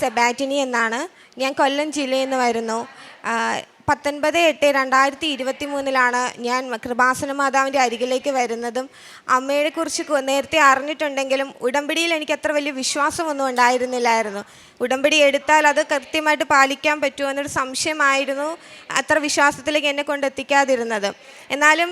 സെബാറ്റിനി എന്നാണ്. ഞാൻ കൊല്ലം ജില്ലയിൽ നിന്ന് വരുന്നു പത്തൊൻപത് എട്ട് രണ്ടായിരത്തി ഇരുപത്തി മൂന്നിലാണ് ഞാൻ കൃപാസന മാതാവിന്റെ അരികിലേക്ക് വരുന്നതും അമ്മയെക്കുറിച്ച് നേരത്തെ അറിഞ്ഞിട്ടുണ്ടെങ്കിലും ഉടമ്പടിയിൽ എനിക്ക് അത്ര വലിയ വിശ്വാസമൊന്നും ഉണ്ടായിരുന്നില്ലായിരുന്നു. ഉടമ്പടി എടുത്താൽ അത് കൃത്യമായിട്ട് പാലിക്കാൻ പറ്റുമോ എന്നൊരു സംശയമായിരുന്നു അത്ര വിശ്വാസത്തിലേക്ക് എന്നെ കൊണ്ട് എത്തിക്കാതിരുന്നത്. എന്നാലും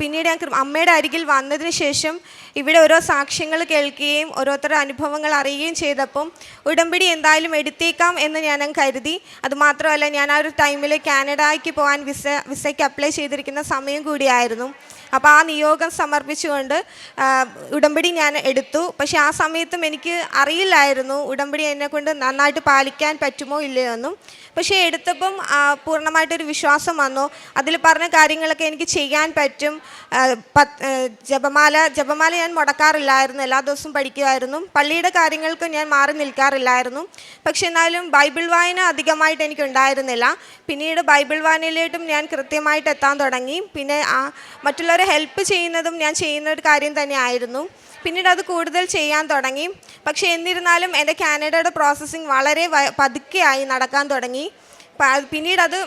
പിന്നീട് ഞാൻ അമ്മയുടെ അരികിൽ വന്നതിന് ശേഷം ഇവിടെ ഓരോ സാക്ഷ്യങ്ങൾ കേൾക്കുകയും ഓരോരുത്തരുടെ അനുഭവങ്ങൾ അറിയുകയും ചെയ്തപ്പം ഉടമ്പടി എന്തായാലും എടുത്തേക്കാം എന്ന് ഞാൻ കരുതി. അതുമാത്രമല്ല ഞാൻ ആ ഒരു ടൈമിൽ കാനഡയ്ക്ക് പോകാൻ വിസ വിസയ്ക്ക് അപ്ലൈ ചെയ്തിരിക്കുന്ന സമയം കൂടിയായിരുന്നു. അപ്പോൾ ആ നിയോഗം സമർപ്പിച്ചുകൊണ്ട് ഉടമ്പടി ഞാൻ എടുത്തു. പക്ഷേ ആ സമയത്തും എനിക്ക് അറിയില്ലായിരുന്നു ഉടമ്പടി എന്നെക്കൊണ്ട് നന്നായിട്ട് പാലിക്കാൻ പറ്റുമോ ഇല്ലയോ എന്നും. പക്ഷേ എടുത്തപ്പം പൂർണമായിട്ടൊരു വിശ്വാസം വന്നു. അതിൽ പറഞ്ഞ കാര്യങ്ങളൊക്കെ എനിക്ക് ചെയ്യാൻ പറ്റും. ജപമാല ജപമാല ഞാൻ മുടക്കാറില്ലായിരുന്നു. എല്ലാ ദിവസവും പഠിക്കുമായിരുന്നു. പള്ളിയുടെ കാര്യങ്ങൾക്ക് ഞാൻ മാറി നിൽക്കാറില്ലായിരുന്നു. പക്ഷെ എന്നാലും ബൈബിൾ വായന അധികമായിട്ട് എനിക്ക് ഉണ്ടായിരുന്നില്ല പിന്നീട് ബൈബിൾ വായനയിലോട്ടും ഞാൻ കൃത്യമായിട്ട് എത്താൻ തുടങ്ങി. പിന്നെ ആ മറ്റുള്ളവരെ ഹെൽപ്പ് ചെയ്യുന്നതും ഞാൻ ചെയ്യുന്ന ഒരു കാര്യം തന്നെയായിരുന്നു. പിന്നീട് അത് കൂടുതൽ ചെയ്യാൻ തുടങ്ങി. പക്ഷേ എന്നിരുന്നാലും എന്റെ കാനഡയുടെ പ്രോസസ്സിങ് വളരെ പതുക്കെ പതുക്കെയായി നടക്കാൻ തുടങ്ങി. പിന്നീട് അത്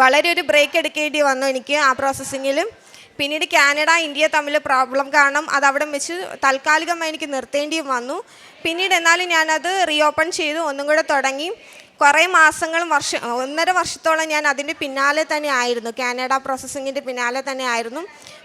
വളരെ ഒരു ബ്രേക്ക് എടുക്കേണ്ടി വന്നു എനിക്ക് ആ പ്രോസസ്സിങ്ങിൽ പിന്നീട് കാനഡ ഇന്ത്യ തമ്മിൽ പ്രോബ്ലം കാരണം അത് അവിടെ വെച്ച് താൽക്കാലികമായി എനിക്ക് നിർത്തേണ്ടിയും വന്നു. പിന്നീട് എന്നാലും ഞാനത് റീഓപ്പൺ ചെയ്തു ഒന്നും കൂടെ തുടങ്ങി. കുറേ മാസങ്ങളും വർഷം ഒന്നര വർഷത്തോളം ഞാൻ അതിന്റെ പിന്നാലെ തന്നെ ആയിരുന്നു. കാനഡ പ്രോസസ്സിങ്ങിന്റെ പിന്നാലെ തന്നെ ആയിരുന്നു.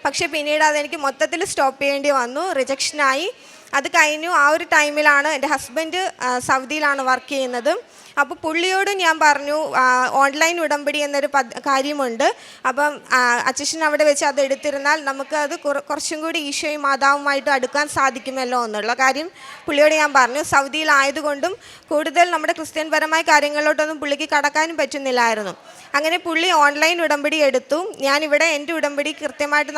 പക്ഷേ പിന്നീട് അതെനിക്ക് മൊത്തത്തിൽ സ്റ്റോപ്പ് ചെയ്യേണ്ടി വന്നു. റിജക്ഷനായി. അത് കഴിഞ്ഞു ആ ഒരു ടൈമിലാണ് എന്റെ ഹസ്ബൻഡ് സൗദിയിലാണ് വർക്ക് ചെയ്യുന്നത്. അപ്പോൾ പുള്ളിയോട് ഞാൻ പറഞ്ഞു ഓൺലൈൻ ഉടമ്പടി എന്നൊരു കാര്യമുണ്ട്. അപ്പം അച്ഛൻ അവിടെ വെച്ച് അത് എടുത്തിരുന്നാൽ നമുക്ക് അത് കുറ- കുറച്ചും കൂടി ഈശോയും മാതാവുമായിട്ട് അടുക്കാൻ സാധിക്കുമല്ലോ എന്നുള്ള കാര്യം പുള്ളിയോട് ഞാൻ പറഞ്ഞു. സൗദിയിലായതുകൊണ്ടും കൂടുതൽ നമ്മുടെ ക്രിസ്ത്യൻപരമായ കാര്യങ്ങളിലോട്ടൊന്നും പുള്ളിക്ക് കടക്കാനും പറ്റുന്നില്ലായിരുന്നു. അങ്ങനെ പുള്ളി ഓൺലൈൻ ഉടമ്പടി എടുത്തു. ഞാനിവിടെ എന്റെ ഉടമ്പടി കൃത്യമായിട്ട്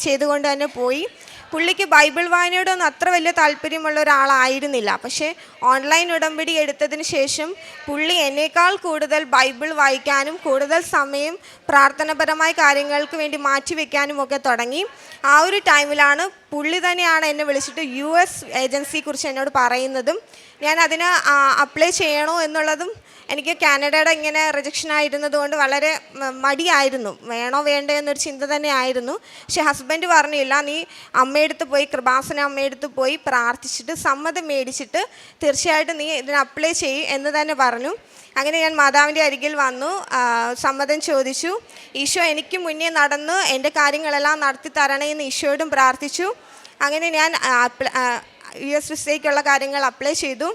ചെയ്തുകൊണ്ട് തന്നെ പോയി. പുള്ളിക്ക് ബൈബിൾ വായനയോടൊന്നും അത്ര വലിയ താല്പര്യമുള്ള ഒരാളായിരുന്നില്ല. പക്ഷേ ഓൺലൈൻ ഉടമ്പടി എടുത്തതിന് ശേഷം പുള്ളി എന്നേക്കാൾ കൂടുതൽ ബൈബിൾ വായിക്കാനും കൂടുതൽ സമയം പ്രാർത്ഥനപരമായ കാര്യങ്ങൾക്ക് വേണ്ടി മാറ്റിവെക്കാനും ഒക്കെ തുടങ്ങി. ആ ഒരു ടൈമിലാണ് പുള്ളി തന്നെയാണ് എന്നെ വിളിച്ചിട്ട് യു എസ് ഏജൻസിയെക്കുറിച്ച് എന്നോട് പറയുന്നതും. ഞാൻ അതിന് അപ്ലൈ ചെയ്യണോ എന്നുള്ളതും എനിക്ക് കാനഡയുടെ ഇങ്ങനെ റിജക്ഷൻ ആയിരുന്നത് കൊണ്ട് വളരെ മടിയായിരുന്നു. വേണോ വേണ്ടോ എന്നൊരു ചിന്ത തന്നെ ആയിരുന്നു. പക്ഷെ ഹസ്ബൻഡ് പറഞ്ഞില്ല നീ അമ്മയെടുത്ത് പോയി കൃപാസന അമ്മയെടുത്ത് പോയി പ്രാർത്ഥിച്ചിട്ട് സമ്മതം മേടിച്ചിട്ട് തീർച്ചയായിട്ടും നീ ഇതിന് അപ്ലൈ ചെയ്യും എന്ന് തന്നെ പറഞ്ഞു. അങ്ങനെ ഞാൻ മാതാവിന്റെ അരികിൽ വന്നു സമ്മതം ചോദിച്ചു. ഈശോ എനിക്ക് മുന്നേ നടന്ന് എന്റെ കാര്യങ്ങളെല്ലാം നടത്തി തരണേ എന്ന് ഈശോയോടും പ്രാർത്ഥിച്ചു. അങ്ങനെ ഞാൻ യു എസ് വിസയ്ക്കുള്ള കാര്യങ്ങൾ അപ്ലൈ ചെയ്തു.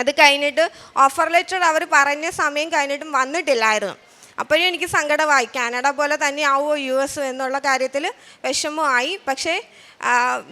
അത് കഴിഞ്ഞിട്ട് ഓഫർ ലെറ്റർ അവർ പറഞ്ഞ സമയം കഴിഞ്ഞിട്ടും വന്നിട്ടില്ലായിരുന്നു. അപ്പോഴും എനിക്ക് സങ്കടമായി. കാനഡ പോലെ തന്നെ ആവുമോ യു എസ് എന്നുള്ള കാര്യത്തിൽ വിഷമമായി. പക്ഷേ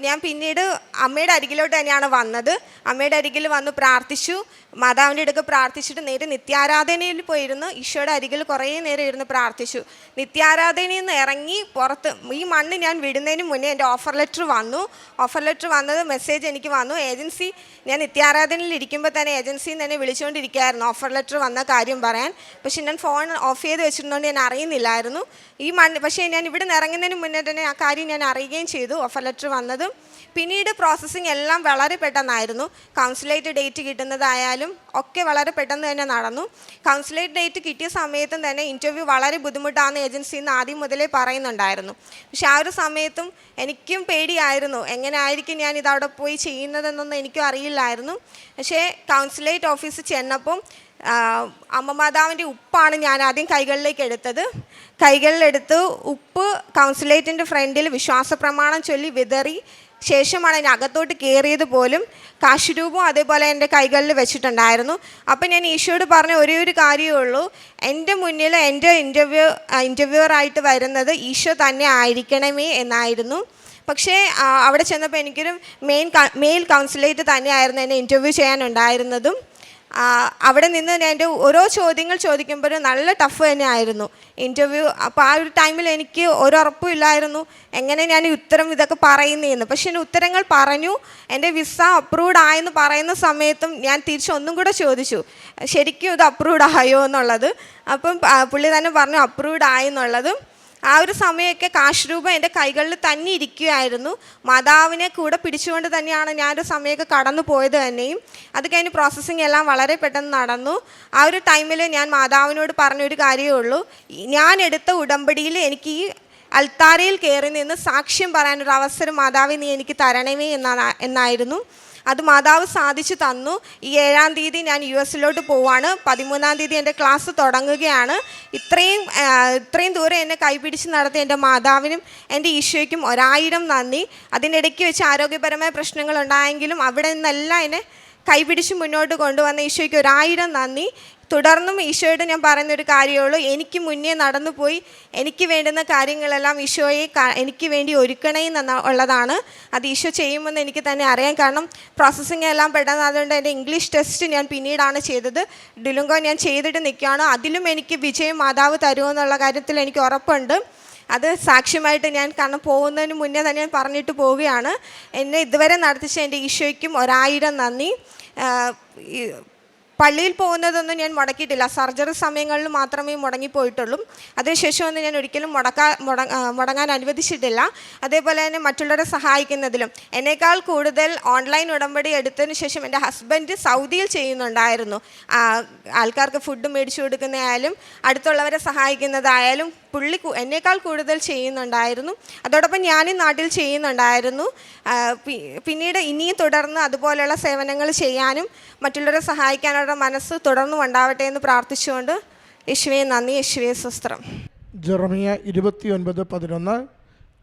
ഞാൻ പിന്നീട് അമ്മയുടെ അരികിലോട്ട് തന്നെയാണ് വന്നത്. അമ്മയുടെ അരികിൽ വന്ന് പ്രാർത്ഥിച്ചു. മാതാവിന്റെ അടുക്ക് പ്രാർത്ഥിച്ചിട്ട് നേരെ നിത്യാരാധനയിൽ പോയിരുന്ന്. ഈശോയുടെ അരികിൽ കുറേ നേരം ഇരുന്ന് പ്രാർത്ഥിച്ചു. നിത്യാരാധനയിൽ നിന്ന് ഇറങ്ങി പുറത്ത് ഈ മണ്ണ് ഞാൻ വിടുന്നതിന് മുന്നേ എന്റെ ഓഫർ ലെറ്റർ വന്നു. ഓഫർ ലെറ്റർ വന്നത് മെസ്സേജ് എനിക്ക് വന്നു. ഏജൻസി ഞാൻ നിത്യാരാധനയിൽ ഇരിക്കുമ്പോൾ തന്നെ ഏജൻസിയിൽ നിന്ന് തന്നെ വിളിച്ചുകൊണ്ടിരിക്കുകയായിരുന്നു. ഓഫർ ലെറ്റർ വന്ന കാര്യം പറയാൻ. പക്ഷെ ഞാൻ ഫോൺ ഓഫ് ചെയ്ത് വെച്ചിരുന്നതുകൊണ്ട് ഞാൻ അറിയുന്നില്ലായിരുന്നു. ഈ മണ്ണ് പക്ഷേ ഞാൻ ഇവിടെ നിന്ന് ഇറങ്ങുന്നതിന് മുന്നേ തന്നെ ആ കാര്യം ഞാൻ അറിയുകയും ചെയ്തു ഓഫർ ലെറ്റർ വന്നതും. പിന്നീട് പ്രോസസ്സിങ് എല്ലാം വളരെ പെട്ടെന്നായിരുന്നു. കൗൺസിലേറ്റ് ഡേറ്റ് കിട്ടുന്നതായാലും ഒക്കെ വളരെ പെട്ടെന്ന് തന്നെ നടന്നു. കൗൺസിലേറ്റ് ഡേറ്റ് കിട്ടിയ സമയത്തും തന്നെ ഇന്റർവ്യൂ വളരെ ബുദ്ധിമുട്ടാണ് ഏജൻസിയിൽ നിന്ന് ആദ്യം മുതലേ പറയുന്നുണ്ടായിരുന്നു. പക്ഷെ ആ ഒരു സമയത്തും എനിക്കും പേടിയായിരുന്നു. എങ്ങനെ ആയിരിക്കും ഞാൻ ഇതവിടെ പോയി ചെയ്യുന്നതെന്നൊന്നും എനിക്കും അറിയില്ലായിരുന്നു. പക്ഷേ കൗൺസിലേറ്റ് ഓഫീസ് ചെന്നപ്പം അമ്മ മാതാവിന്റെ ഉപ്പാണ് ഞാൻ ആദ്യം കൈകളിലേക്ക് എടുത്തത്. കൈകളിലെടുത്ത് ഉപ്പ് കൗൺസിലേറ്റിന്റെ ഫ്രണ്ടിൽ വിശ്വാസ പ്രമാണം ചൊല്ലി വിതറി ശേഷമാണ് അതിന് അകത്തോട്ട് കയറിയത് പോലും. കാശുരൂപം അതേപോലെ എന്റെ കൈകളിൽ വെച്ചിട്ടുണ്ടായിരുന്നു. അപ്പം ഞാൻ ഈശോയോട് പറഞ്ഞ ഒരേ ഒരു കാര്യമേ ഉള്ളൂ. എന്റെ മുന്നിൽ എന്റെ ഇന്റർവ്യൂ ഇന്റർവ്യൂറായിട്ട് വരുന്നത് ഈശോ തന്നെ ആയിരിക്കണമേ എന്നായിരുന്നു. പക്ഷേ അവിടെ ചെന്നപ്പോൾ എനിക്കൊരു മെയിൻ മെയിൽ കൗൺസിലേറ്റ് തന്നെയായിരുന്നു എന്നെ ഇന്റർവ്യൂ ചെയ്യാനുണ്ടായിരുന്നതും. അവിടെ നിന്ന് എന്റെ ഓരോ ചോദ്യങ്ങൾ ചോദിക്കുമ്പോഴും നല്ല ടഫ് തന്നെയായിരുന്നു. ഇന്റർവ്യൂ അപ്പോൾ ആ ഒരു ടൈമിൽ എനിക്ക് ഒരു ഇല്ലായിരുന്നു. എങ്ങനെ ഞാൻ ഉത്തരം ഇതൊക്കെ പറയുന്നതെന്ന് പക്ഷേ ഞാൻ ഉത്തരങ്ങൾ പറഞ്ഞു എന്റെ വിസ അപ്രൂവ്ഡ് ആയെന്ന് പറയുന്ന സമയത്തും ഞാൻ തിരിച്ചൊന്നും കൂടെ ചോദിച്ചു. ശരിക്കും ഇത് അപ്രൂവ്ഡ് ആയോ എന്നുള്ളത്. അപ്പം പുള്ളി തന്നെ പറഞ്ഞു അപ്രൂവ്ഡ് ആയെന്നുള്ളത് ആ ഒരു സമയമൊക്കെ കാശ് രൂപ എന്റെ കൈകളിൽ തന്നെ ഇരിക്കുകയായിരുന്നു. മാതാവിനെ കൂടെ പിടിച്ചുകൊണ്ട് തന്നെയാണ് ഞാൻ ഒരു സമയമൊക്കെ കടന്നു പോയത് തന്നെയും. അത് കഴിഞ്ഞ് പ്രോസസ്സിങ് എല്ലാം വളരെ പെട്ടെന്ന് നടന്നു. ആ ഒരു ടൈമിൽ ഞാൻ മാതാവിനോട് പറഞ്ഞൊരു കാര്യമേ ഉള്ളൂ. ഞാൻ എടുത്ത ഉടമ്പടിയിൽ എനിക്ക് ഈ അൽത്താരയിൽ കയറി നിന്ന് സാക്ഷ്യം പറയാനൊരു അവസരം മാതാവിനെ എനിക്ക് തരണമേ എന്നാണ് എന്നായിരുന്നു. അത് മാതാവ് സാധിച്ചു തന്നു. ഈ ഏഴാം തീയതി ഞാൻ യു എസിലോട്ട് പോവാണ്. പതിമൂന്നാം തീയതി എന്റെ ക്ലാസ് തുടങ്ങുകയാണ്. ഇത്രയും ഇത്രയും ദൂരം എന്നെ കൈപിടിച്ച് നടത്തിയ എന്റെ മാതാവിനും എന്റെ ഈശോയ്ക്കും ഒരായിരം നന്ദി. അതിനിടയ്ക്ക് വെച്ച് ആരോഗ്യപരമായ പ്രശ്നങ്ങൾ ഉണ്ടായെങ്കിലും അവിടെ നിന്നെല്ലാം എന്നെ കൈപിടിച്ച് മുന്നോട്ട് കൊണ്ടുവന്ന ഈശോയ്ക്ക് ഒരായിരം നന്ദി. തുടർന്നും ഈശോയോട് ഞാൻ പറയുന്നൊരു കാര്യമേ ഉള്ളൂ. എനിക്ക് മുന്നേ നടന്നു പോയി എനിക്ക് വേണ്ടുന്ന കാര്യങ്ങളെല്ലാം ഈശോയെ എനിക്ക് വേണ്ടി ഒരുക്കണേ എന്ന ഉള്ളതാണ്. അത് ഈശോ ചെയ്യുമെന്ന് എനിക്ക് തന്നെ അറിയാം കാരണം പ്രോസസ്സിങ് എല്ലാം പെട്ടെന്ന് അതുകൊണ്ട് എന്റെ ഇംഗ്ലീഷ് ടെസ്റ്റ് ഞാൻ പിന്നീടാണ് ചെയ്തത്. ഡിലുങ്കോ ഞാൻ ചെയ്തിട്ട് നിൽക്കുകയാണ്. അതിലും എനിക്ക് വിജയം മാതാവ് തരുമെന്നുള്ള കാര്യത്തിൽ എനിക്ക് ഉറപ്പുണ്ട്. അത് സാക്ഷ്യമായിട്ട് ഞാൻ കാരണം പോകുന്നതിന് മുന്നേ തന്നെ ഞാൻ പറഞ്ഞിട്ട് പോവുകയാണ്. എന്നെ ഇതുവരെ നടത്തിച്ച എന്റെ ഈശോയ്ക്കും ഒരായിരം നന്ദി. പള്ളിയിൽ പോകുന്നതൊന്നും ഞാൻ മുടക്കിയിട്ടില്ല. സർജറി സമയങ്ങളിൽ മാത്രമേ മുടങ്ങിപ്പോയിട്ടുള്ളൂ. അതിനുശേഷമൊന്നും ഞാൻ ഒരിക്കലും മുടക്കാ മുട മുടങ്ങാൻ അനുവദിച്ചിട്ടില്ല. അതേപോലെ തന്നെ മറ്റുള്ളവരെ സഹായിക്കുന്നതിലും. എന്നേക്കാൾ കൂടുതൽ ഓൺലൈൻ ഉടമ്പടി എടുത്തതിന് ശേഷം എന്റെ ഹസ്ബൻഡ് സൗദിയിൽ ചെയ്യുന്നുണ്ടായിരുന്നു. ആൾക്കാർക്ക് ഫുഡ് മേടിച്ചു കൊടുക്കുന്നതായാലും അടുത്തുള്ളവരെ സഹായിക്കുന്നതായാലും പുള്ളി എന്നേക്കാൾ കൂടുതൽ ചെയ്യുന്നുണ്ടായിരുന്നു. അതോടൊപ്പം ഞാനും നാട്ടിൽ ചെയ്യുന്നുണ്ടായിരുന്നു. പിന്നീട് ഇനിയും തുടർന്ന് അതുപോലെയുള്ള സേവനങ്ങൾ ചെയ്യാനും മറ്റുള്ളവരെ സഹായിക്കാനുള്ള മനസ്സ് തുടർന്നും ഉണ്ടാവട്ടെ എന്ന് പ്രാർത്ഥിച്ചുകൊണ്ട് യേശുവെ നന്ദി യേശുവെ സ്വസ്ത്രം. ജെറമിയ ഇരുപത്തിയൊൻപത് പതിനൊന്ന്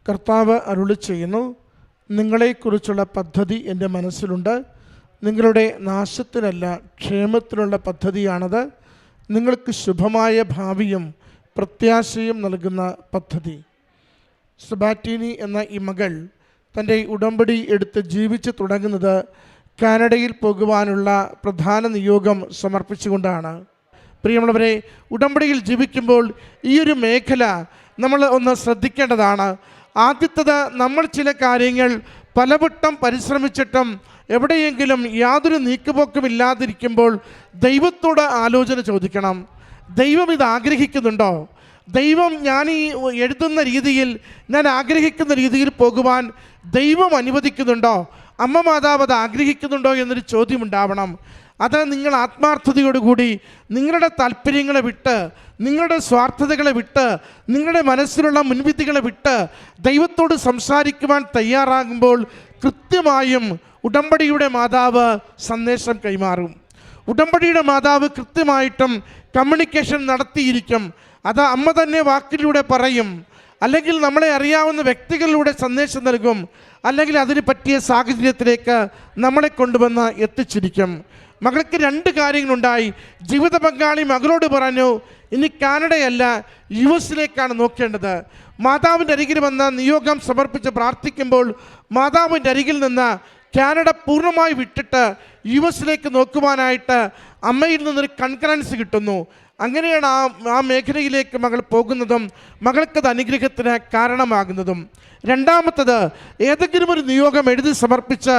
കർത്താവ് അരുളി ചെയ്യുന്നു നിങ്ങളെക്കുറിച്ചുള്ള പദ്ധതി എന്റെ മനസ്സിലുണ്ട്. നിങ്ങളുടെ നാശത്തിനല്ല ക്ഷേമത്തിനുള്ള പദ്ധതിയാണത്. നിങ്ങൾക്ക് ശുഭമായ ഭാവിയും പ്രത്യാശയും നൽകുന്ന പദ്ധതി. സെബാറ്റീനി എന്ന ഈ മകൾ തന്റെ ഉടമ്പടി എടുത്ത് ജീവിച്ചു തുടങ്ങുന്നത് കാനഡയിൽ പോകുവാനുള്ള പ്രധാന നിയോഗം സമർപ്പിച്ചുകൊണ്ടാണ്. പ്രിയമുള്ളവരെ ഉടമ്പടിയിൽ ജീവിക്കുമ്പോൾ ഈ ഒരു മേഖല നമ്മൾ ഒന്ന് ശ്രദ്ധിക്കേണ്ടതാണ്. ആദ്യത്തത് നമ്മൾ ചില കാര്യങ്ങൾ പലവട്ടം പരിശ്രമിച്ചിട്ടും എവിടെയെങ്കിലും യാതൊരു നീക്കുപോക്കും ഇല്ലാതിരിക്കുമ്പോൾ ദൈവത്തോട് ആലോചന ചോദിക്കണം. ദൈവം ഇത് ആഗ്രഹിക്കുന്നുണ്ടോ? ദൈവം ഞാൻ ഈ എഴുതുന്ന രീതിയിൽ ഞാൻ ആഗ്രഹിക്കുന്ന രീതിയിൽ പോകുവാൻ ദൈവം അനുവദിക്കുന്നുണ്ടോ? അമ്മ മാതാവ് അത് ആഗ്രഹിക്കുന്നുണ്ടോ എന്നൊരു ചോദ്യം ഉണ്ടാവണം അത് നിങ്ങൾ ആത്മാർത്ഥതയോടുകൂടി നിങ്ങളുടെ താല്പര്യങ്ങളെ വിട്ട് നിങ്ങളുടെ സ്വാർത്ഥതകളെ വിട്ട് നിങ്ങളുടെ മനസ്സിലുള്ള മുൻവിധികളെ വിട്ട് ദൈവത്തോട് സംസാരിക്കുവാൻ തയ്യാറാകുമ്പോൾ കൃത്യമായും ഉടമ്പടിയുടെ മാതാവ് സന്ദേശം കൈമാറും. ഉടമ്പടിയുടെ മാതാവ് കൃത്യമായിട്ടും കമ്മ്യൂണിക്കേഷൻ നടത്തിയിരിക്കും. അത് അമ്മ തന്നെ വാക്കിലൂടെ പറയും. അല്ലെങ്കിൽ നമ്മളെ അറിയാവുന്ന വ്യക്തികളിലൂടെ സന്ദേശം നൽകും. അല്ലെങ്കിൽ അതിന് പറ്റിയ സാഹചര്യത്തിലേക്ക് നമ്മളെ കൊണ്ടുവന്ന് എത്തിച്ചിരിക്കും. മകൾക്ക് രണ്ട് കാര്യങ്ങളുണ്ടായി. ജീവിത പങ്കാളി മകളോട് പറഞ്ഞു ഇനി കാനഡയല്ല യു എസിലേക്കാണ് നോക്കേണ്ടത്. മാതാവിന്റെ അരികിൽ വന്ന് നിയോഗം സമർപ്പിച്ച് പ്രാർത്ഥിക്കുമ്പോൾ മാതാവിന്റെ അരികിൽ നിന്ന് കാനഡ പൂർണമായി വിട്ടിട്ട് യു എസിലേക്ക് നോക്കുവാനായിട്ട് അമ്മയിൽ നിന്നൊരു കൺകറൻസ് കിട്ടുന്നു. അങ്ങനെയാണ് ആ ആ മേഖലയിലേക്ക് മകൾ പോകുന്നതും മകൾക്കത് അനുഗ്രഹത്തിന് കാരണമാകുന്നതും. രണ്ടാമത്തത് ഏതെങ്കിലും ഒരു നിയോഗം എഴുതി സമർപ്പിച്ച്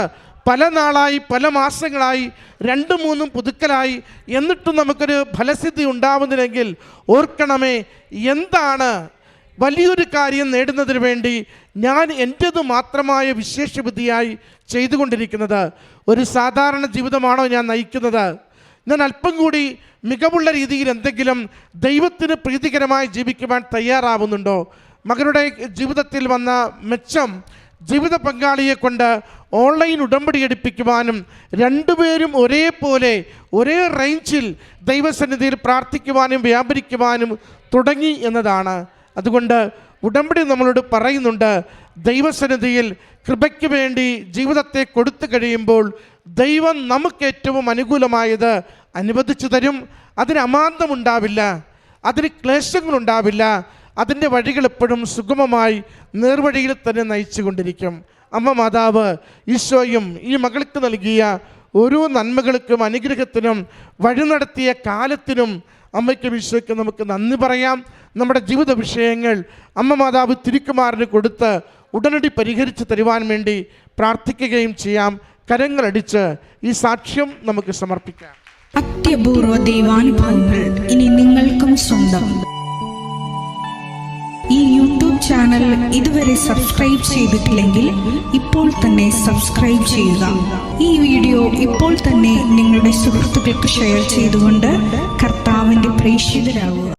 പല നാളായി പല മാസങ്ങളായി രണ്ടും മൂന്നും പുതുക്കലായി എന്നിട്ടും നമുക്കൊരു ഫലസിദ്ധി ഉണ്ടാവുന്നില്ലെങ്കിൽ ഓർക്കണമേ എന്താണ് വലിയൊരു കാര്യം നേടുന്നതിന് വേണ്ടി ഞാൻ എന്റേത് മാത്രമായ വിശേഷബുദ്ധിയായി ചെയ്തുകൊണ്ടിരിക്കുന്നത്. ഒരു സാധാരണ ജീവിതമാണോ ഞാൻ നയിക്കുന്നത്? ഞാൻ അല്പം കൂടി മികവുള്ള രീതിയിൽ എന്തെങ്കിലും ദൈവത്തിന് പ്രീതികരമായി ജീവിക്കുവാൻ തയ്യാറാവുന്നുണ്ടോ? മകരുടെ ജീവിതത്തിൽ വന്ന മെച്ചം ജീവിത പങ്കാളിയെ കൊണ്ട് ഓൺലൈൻ ഉടമ്പടി എടുപ്പിക്കുവാനും രണ്ടുപേരും ഒരേപോലെ ഒരേ റേഞ്ചിൽ ദൈവസന്നിധിയിൽ പ്രാർത്ഥിക്കുവാനും വ്യാപരിക്കുവാനും തുടങ്ങി എന്നതാണ്. അതുകൊണ്ട് ഉടമ്പടി നമ്മളോട് പറയുന്നുണ്ട് ദൈവസന്നിധിയിൽ കൃപയ്ക്ക് വേണ്ടി ജീവിതത്തെ കൊടുത്തു കഴിയുമ്പോൾ ദൈവം നമുക്ക് ഏറ്റവും അനുകൂലമായത് അനുവദിച്ചു തരും. അതിന് അമാന്തമുണ്ടാവില്ല അതിന് ക്ലേശങ്ങളുണ്ടാവില്ല അതിന്റെ വഴികൾ എപ്പോഴും സുഗമമായി നേർവഴിയിൽ തന്നെ നയിച്ചു കൊണ്ടിരിക്കും. അമ്മ മാതാവ് ഈശോയും ഈ മകൾക്ക് നൽകിയ ഓരോ നന്മകൾക്കും അനുഗ്രഹത്തിനും വഴി നടത്തിയ കാലത്തിനും അമ്മയ്ക്കും ഈശോയ്ക്കും നമുക്ക് നന്ദി പറയാം. നമ്മുടെ ജീവിത വിഷയങ്ങൾ അമ്മ മാതാവ് തിരുക്കുമാറിന് കൊടുത്ത് ഉടനടി പരിഹരിച്ച് തരുവാൻ വേണ്ടി പ്രാർത്ഥിക്കുകയും ചെയ്യാം. കരങ്ങളടിച്ച് ഈ സാക്ഷ്യം നമുക്ക് സമർപ്പിക്കാം. അത്യപൂർവ ദൈവാനുഭവങ്ങൾ ഇനി നിങ്ങൾക്കും സ്വന്തം. ഈ യൂട്യൂബ് ചാനൽ ഇതുവരെ സബ്സ്ക്രൈബ് ചെയ്തിട്ടില്ലെങ്കിൽ ഇപ്പോൾ തന്നെ സബ്സ്ക്രൈബ് ചെയ്യുക. ഈ വീഡിയോ ഇപ്പോൾ തന്നെ നിങ്ങളുടെ സുഹൃത്തുക്കൾക്ക് ഷെയർ ചെയ്തുകൊണ്ട് കർത്താവിന്റെ പ്രേക്ഷിതരാകുക